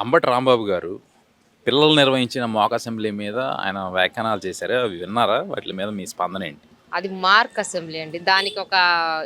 అంబటి రాంబాబు గారు పిల్లలు నిర్వహించిన మాక్ అసెంబ్లీ మీద ఆయన వ్యాఖ్యానాలు చేశారు. అవి విన్నారా? వాటి మీద మీ స్పందన ఏంటి? అది మార్క్ అసెంబ్లీ అండి. దానికి ఒక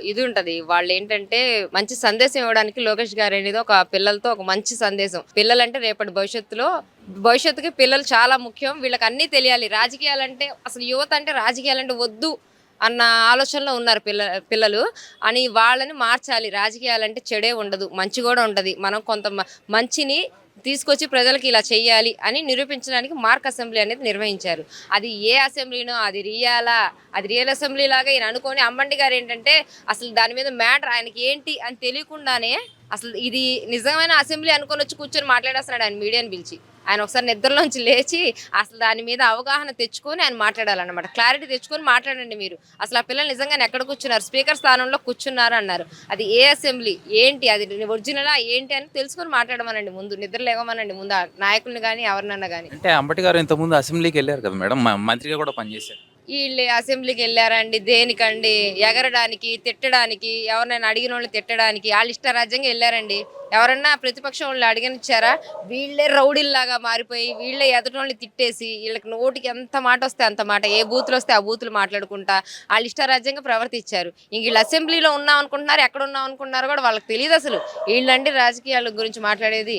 ఇది ఉంటది. వాళ్ళు ఏంటంటే మంచి సందేశం ఇవ్వడానికి లోకేష్ గారు అనేది ఒక పిల్లలతో ఒక మంచి సందేశం. పిల్లలంటే రేపటి భవిష్యత్తులో భవిష్యత్తుకి పిల్లలు చాలా ముఖ్యం. వీళ్ళకి అన్నీ తెలియాలి. రాజకీయాలంటే అసలు యువత అంటే రాజకీయాలంటే వద్దు అన్న ఆలోచనలో ఉన్నారు పిల్ల పిల్లలు. అని వాళ్ళని మార్చాలి. రాజకీయాలంటే చెడే ఉండదు. మంచి కూడా ఉండదు. మనం కొంత మ- మంచిని తీసుకొచ్చి ప్రజలకి ఇలా చేయాలి అని నిరూపించడానికి మార్క్ అసెంబ్లీ అనేది నిర్వహించారు. అది ఏ అసెంబ్లీనో అది రియాలా అది రియల్ అసెంబ్లీ లాగా ఈయన అనుకొని అమ్మండి గారు ఏంటంటే అసలు దాని మీద మ్యాటర్ ఆయనకి ఏంటి అని తెలియకుండానే అసలు ఇది నిజమైన అసెంబ్లీ అనుకొని వచ్చి కూర్చొని మాట్లాడేస్తున్నాడు ఆయన మీడియాని పిలిచి. ఆయన ఒకసారి నిద్రలోంచి లేచి అసలు దాని మీద అవగాహన తెచ్చుకొని ఆయన మాట్లాడాలన్నమాట. క్లారిటీ తెచ్చుకొని మాట్లాడండి మీరు. అసలు ఆ పిల్లలు నిజంగానే ఎక్కడ కూర్చున్నారు? స్పీకర్ స్థానంలో కూర్చున్నారు అన్నారు. అది ఏ అసెంబ్లీ ఏంటి? అది ఒరిజినలా ఏంటి అని తెలుసుకొని మాట్లాడమనండి ముందు. నిద్ర లేవమనండి ముందు. నాయకుల్ని కానీ ఎవరినన్నా కానీ అంటే అంబటి గారు ఇంతకుముందు అసెంబ్లీకి వెళ్ళారు కదా మేడం. మంత్రిగా కూడా పనిచేశారు. వీళ్ళు అసెంబ్లీకి వెళ్ళారండి దేనికండి? ఎగరడానికి తిట్టడానికి ఎవరినైనా అడిగిన వాళ్ళు తిట్టడానికి వాళ్ళ ఇష్టరాజ్యంగా వెళ్ళారండి. ఎవరన్నా ప్రతిపక్షం వాళ్ళు అడిగనిచ్చారా? వీళ్ళే రౌడీల్లాగా మారిపోయి వీళ్ళే ఎదుటి వాళ్ళని తిట్టేసి వీళ్ళకి నోటికి ఎంత మాట వస్తే అంత మాట ఏ బూతులు వస్తే ఆ బూతులు మాట్లాడుకుంటా వాళ్ళ ఇష్టరాజ్యంగా ప్రవర్తించారు. ఇంక వీళ్ళు అసెంబ్లీలో ఉన్నాం అనుకుంటున్నారు ఎక్కడ ఉన్నాం అనుకుంటున్నారు కూడా వాళ్ళకి తెలియదు అసలు. వీళ్ళండి రాజకీయాల గురించి మాట్లాడేది.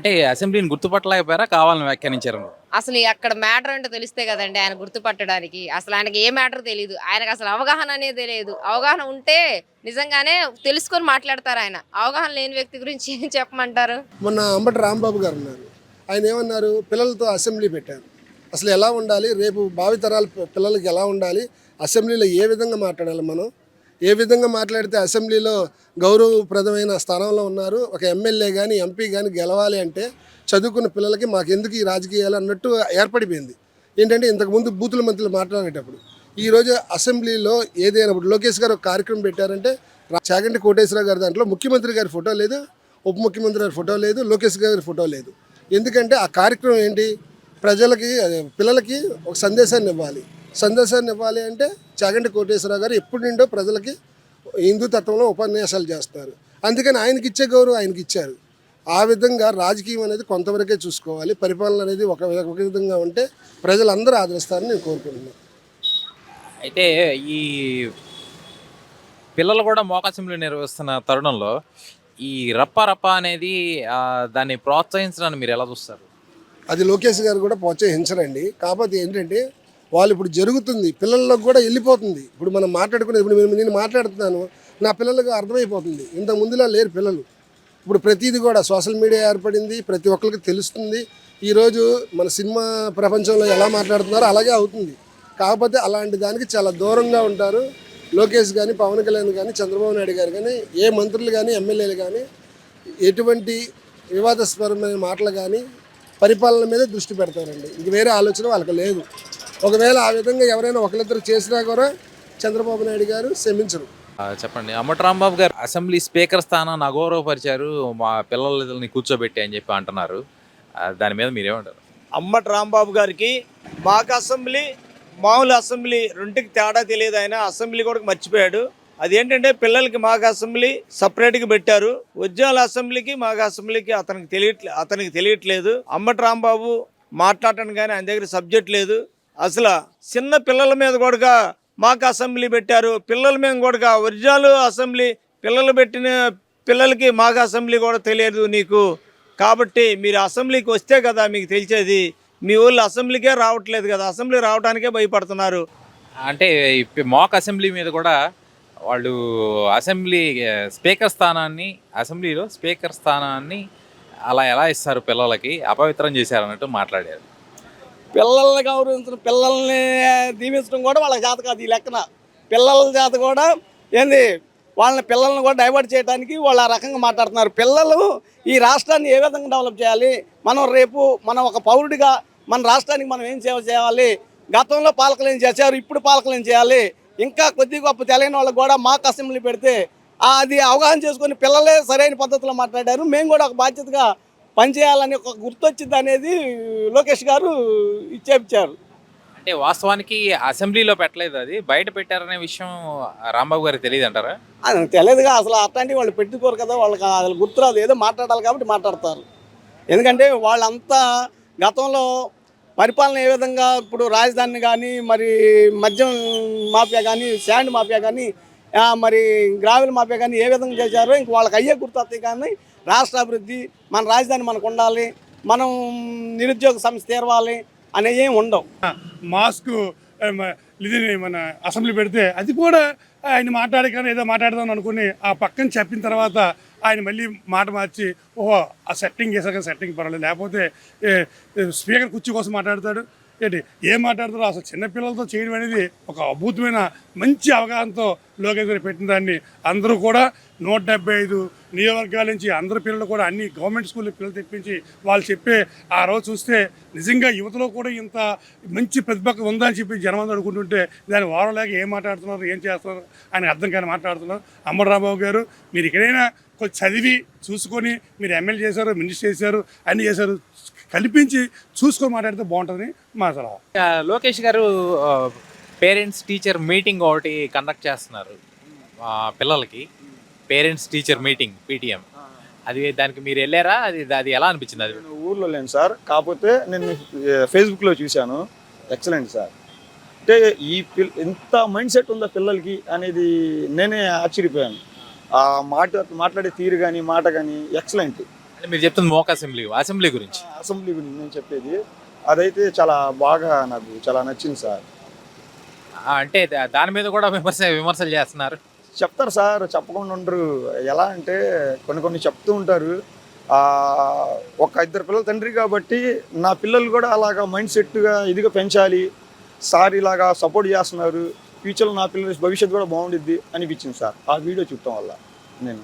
అంటే అసెంబ్లీని గుర్తుపట్టలేకపోయారా? కావాలని వ్యాఖ్యానించారు? అసలు అక్కడ మ్యాటర్ అంటే తెలిస్తే కదండి ఆయన గుర్తుపట్టడానికి. అసలు ఆయనకి ఏ మ్యాటర్ తెలియదు ఆయనకు అసలు అవగాహన అనేది తెలియదు అవగాహన ఉంటే నిజంగానే తెలుసుకొని మాట్లాడతారు ఆయన. అవగాహన లేని వ్యక్తి గురించి ఏం చెప్పమంటారు? మొన్న అంబటి రాంబాబు గారు ఉన్నారు. ఆయన ఏమన్నారు? పిల్లలతో అసెంబ్లీ పెట్టారు. అసలు ఎలా ఉండాలి? రేపు భావితరాల పిల్లలకి ఎలా ఉండాలి? అసెంబ్లీలో ఏ విధంగా మాట్లాడాలి మనం? ఏ విధంగా మాట్లాడితే అసెంబ్లీలో గౌరవప్రదమైన స్థానంలో ఉన్నారు ఒక ఎమ్మెల్యే కానీ ఎంపీ కానీ గెలవాలి అంటే చదువుకున్న పిల్లలకి మాకు ఎందుకు ఈ రాజకీయాలు అన్నట్టు ఏర్పడిపోయింది. ఏంటంటే ఇంతకుముందు బూతుల మంత్రులు మాట్లాడేటప్పుడు ఈరోజు అసెంబ్లీలో ఏదైనా లోకేష్ గారు ఒక కార్యక్రమం పెట్టారంటే చాగంటి కోటేశ్వరరావు గారి దాంట్లో ముఖ్యమంత్రి గారి ఫోటో లేదు ఉప ముఖ్యమంత్రి గారి ఫోటో లేదు లోకేష్ గారి ఫోటో లేదు. ఎందుకంటే ఆ కార్యక్రమం ఏంటి? ప్రజలకి పిల్లలకి ఒక సందేశాన్ని ఇవ్వాలి. సందేశాన్ని ఇవ్వాలి అంటే చాగంటి కోటేశ్వరరావు గారు ఎప్పటి నుండో ప్రజలకి హిందూ తత్వంలో ఉపన్యాసాలు చేస్తారు. అందుకని ఆయనకి ఇచ్చే గౌరవం ఆయనకి ఇచ్చారు. ఆ విధంగా రాజకీయం అనేది కొంతవరకే చూసుకోవాలి. పరిపాలన అనేది ఒక ఒక విధంగా ఉంటే ప్రజలందరూ ఆదరిస్తారని నేను కోరుకుంటున్నాను. అయితే ఈ పిల్లలు కూడా మోక్ అసెంబ్లీ నిర్వహిస్తున్న తరుణంలో ఈ రప్ప రప్ప అనేది దాన్ని ప్రోత్సహించడాన్ని మీరు ఎలా చూస్తారు? అది లోకేష్ గారు కూడా ప్రోత్సహించరండి. కాకపోతే ఏంటంటే వాళ్ళు ఇప్పుడు జరుగుతుంది. పిల్లలకు కూడా వెళ్ళిపోతుంది. ఇప్పుడు మనం మాట్లాడుకునే ఇప్పుడు నేను- నేను మాట్లాడుతున్నాను. నా పిల్లలకు అర్థమైపోతుంది. ఇంత ముందులా లేరు పిల్లలు. ఇప్పుడు ప్రతిదీ కూడా సోషల్ మీడియా ఏర్పడింది. ప్రతి ఒక్కరికి తెలుస్తుంది. ఈరోజు మన సినిమా ప్రపంచంలో ఎలా మాట్లాడుతున్నారో అలాగే అవుతుంది. కాకపోతే అలాంటి దానికి చాలా దూరంగా ఉంటారు. లోకేష్ కానీ పవన్ కళ్యాణ్ కానీ చంద్రబాబు నాయుడు గారు కానీ ఏ మంత్రులు కానీ ఎమ్మెల్యేలు కానీ ఎటువంటి వివాదాస్పరమైన మాటలు కానీ పరిపాలన మీద దృష్టి పెడతారండి. ఇంక వేరే ఆలోచన వాళ్ళకి లేదు. ఒకవేళ ఆ విధంగా ఎవరైనా ఒకరిద్దరు చేసినా కూడా చంద్రబాబు నాయుడు గారు క్షమించరు. చెప్పండి. అమ్మటి రాంబాబు గారు అసెంబ్లీ స్పీకర్ స్థానాన్ని అగౌరవపరిచారు మా పిల్లలని కూర్చోబెట్టి అని చెప్పి అంటున్నారు. దాని మీద మీరేమంటారు అమ్మటి రాంబాబు గారికి మాకు అసెంబ్లీ మామూలు అసెంబ్లీ రెండుకి తేడా తెలియదు ఆయన. అసెంబ్లీ కూడా మర్చిపోయాడు. అదేంటంటే పిల్లలకి మాకు అసెంబ్లీ సపరేట్గా పెట్టారు. ఉద్యోగాల అసెంబ్లీకి మాకు అసెంబ్లీకి అతనికి తెలియట్లే అతనికి తెలియట్లేదు. అమ్మటి రాంబాబు మాట్లాడటానికి కానీ ఆయన దగ్గర సబ్జెక్ట్ లేదు. అసలు చిన్న పిల్లల మీద కూడా మాకు అసెంబ్లీ పెట్టారు. పిల్లల మీద కూడా ఒరిజినల్ అసెంబ్లీ పిల్లలు పెట్టిన పిల్లలకి మాకు అసెంబ్లీ కూడా తెలియదు నీకు. కాబట్టి మీరు అసెంబ్లీకి వస్తే కదా మీకు తెలిసేది. మీ ఊళ్ళో అసెంబ్లీకే రావట్లేదు కదా అసెంబ్లీ రావడానికే భయపడుతున్నారు. అంటే మాక్ అసెంబ్లీ మీద కూడా వాళ్ళు అసెంబ్లీ స్పీకర్ స్థానాన్ని అసెంబ్లీలో స్పీకర్ స్థానాన్ని అలా ఎలా ఇస్తారు పిల్లలకి? అపవిత్రం చేశారు అన్నట్టు మాట్లాడారు. పిల్లల్ని గౌరవించడం పిల్లల్ని దీవించడం కూడా వాళ్ళ చేత కాదు ఈ లెక్కన. పిల్లల చేత కూడా ఏంది? వాళ్ళని పిల్లల్ని కూడా డైవర్ట్ చేయడానికి వాళ్ళు ఆ రకంగా మాట్లాడుతున్నారు. పిల్లలు ఈ రాష్ట్రాన్ని ఏ విధంగా డెవలప్ చేయాలి? మనం రేపు మనం ఒక పౌరుడిగా మన రాష్ట్రానికి మనం ఏం సేవ చేయాలి? గతంలో పాలకులు ఏం చేశారు? ఇప్పుడు పాలకులు ఏం చేయాలి? ఇంకా కొద్ది గొప్ప తెలియని వాళ్ళకు కూడా మాకు అసెంబ్లీ పెడితే అది అవగాహన చేసుకొని పిల్లలే సరైన పద్ధతిలో మాట్లాడారు. మేము కూడా ఒక బాధ్యతగా పనిచేయాలని ఒక గుర్తొచ్చింది అనేది లోకేష్ గారు ఇచ్చేపించారు. అంటే వాస్తవానికి అసెంబ్లీలో పెట్టలేదు అది. బయట పెట్టారనే విషయం రాంబాబు గారికి తెలియదు అంటారా? అది తెలియదుగా. అసలు అట్లాంటివి వాళ్ళు పెట్టుకోరు కదా. వాళ్ళకి అసలు గుర్తురాదు ఏదో మాట్లాడాలి కాబట్టి మాట్లాడతారు. ఎందుకంటే వాళ్ళంతా గతంలో పరిపాలన ఏ విధంగా ఇప్పుడు రాజధాని కానీ మరి మద్యం మాఫియా కానీ శాండ్ మాఫియా కానీ మరి గ్రావెల్ మాఫియా కానీ ఏ విధంగా చేశారో ఇంక వాళ్ళకి అయ్యే గుర్తొస్తాయి కానీ రాష్ట్ర అభివృద్ధి మన రాజధాని మనకు ఉండాలి మనం నిరుద్యోగ సమస్య తీరవాలి అనేవి ఏమి ఉండవు. మాస్క్ ఇది మన అసెంబ్లీ పెడితే అది కూడా ఆయన మాట్లాడకనే కానీ ఏదో మాట్లాడదాం అనుకుని ఆ పక్కన చెప్పిన తర్వాత ఆయన మళ్ళీ మాట మార్చి ఓహో ఆ సెట్టింగ్ చేశాక సెట్టింగ్ పర్వాలేదు. లేకపోతే స్పీకర్ కుర్చీ కోసం మాట్లాడతాడు. ఏంటి? ఏం మాట్లాడతారో అసలు చిన్నపిల్లలతో చేయడం అనేది ఒక అద్భుతమైన మంచి అవగాహనతో లోకేష్ గారు పెట్టిన దాన్ని. అందరూ కూడా నూట డెబ్బై ఐదు నియోజకవర్గాల నుంచి అందరు పిల్లలు కూడా అన్ని గవర్నమెంట్ స్కూల్ పిల్లలు తెప్పించి వాళ్ళు చెప్పే ఆ రోజు చూస్తే నిజంగా యువతలో కూడా ఇంత మంచి ప్రతిభ ఉందని చెప్పి జనం అందరూ అనుకుంటుంటే దాని వారలేక ఏం మాట్లాడుతున్నారు ఏం చేస్తున్నారు అని అర్థం కానీ మాట్లాడుతున్నారు. అమ్మరాబాబు గారు మీరు ఎక్కడైనా కొంచెం చదివి చూసుకొని మీరు ఎమ్మెల్యే చేశారు మినిస్టర్ చేశారు అన్ని చేశారు కల్పించి చూసుకొని మాట్లాడితే బాగుంటుందని మా సలహా. ఆ, లోకేష్ గారు పేరెంట్స్ టీచర్ మీటింగ్ ఒకటి కండక్ట్ చేస్తున్నారు ఆ, పిల్లలకి. Parents teacher meeting PTM. అది దానికి మీరు వెళ్ళారా? అది అది ఎలా అనిపించింది? అది ఊర్లో లేను సార్. కాకపోతే నేను ఫేస్బుక్లో చూశాను. Excellent sir. అంటే ఈ పిల్ ఎంత మైండ్ సెట్ ఉందా పిల్లలకి అనేది నేనే ఆశ్చర్యపోయాను. ఆ మాట మాట్లాడే తీరు కానీ మాట కానీ ఎక్సలెంట్. అంటే మీరు చెప్తుంది మోక్ అసెంబ్లీ అసెంబ్లీ గురించి. అసెంబ్లీ గురించి నేను చెప్పేది అదైతే చాలా బాగా నాకు చాలా నచ్చింది సార్. అంటే దాని మీద కూడా విమర్శ విమర్శలు చేస్తున్నారు. చెప్తారు సార్ చెప్పకుండా ఉండరు. ఎలా అంటే కొన్ని కొన్ని చెప్తూ ఉంటారు. ఒక ఇద్దరు పిల్లల తండ్రి కాబట్టి నా పిల్లలు కూడా అలాగా మైండ్ సెట్గా ఇదిగా పెంచాలి. సార్ ఇలాగా సపోర్ట్ చేస్తున్నారు. ఫ్యూచర్లో నా పిల్లల భవిష్యత్తు కూడా బాగుండిద్ది అనిపించింది సార్. ఆ వీడియో చూడటం వల్ల నేను.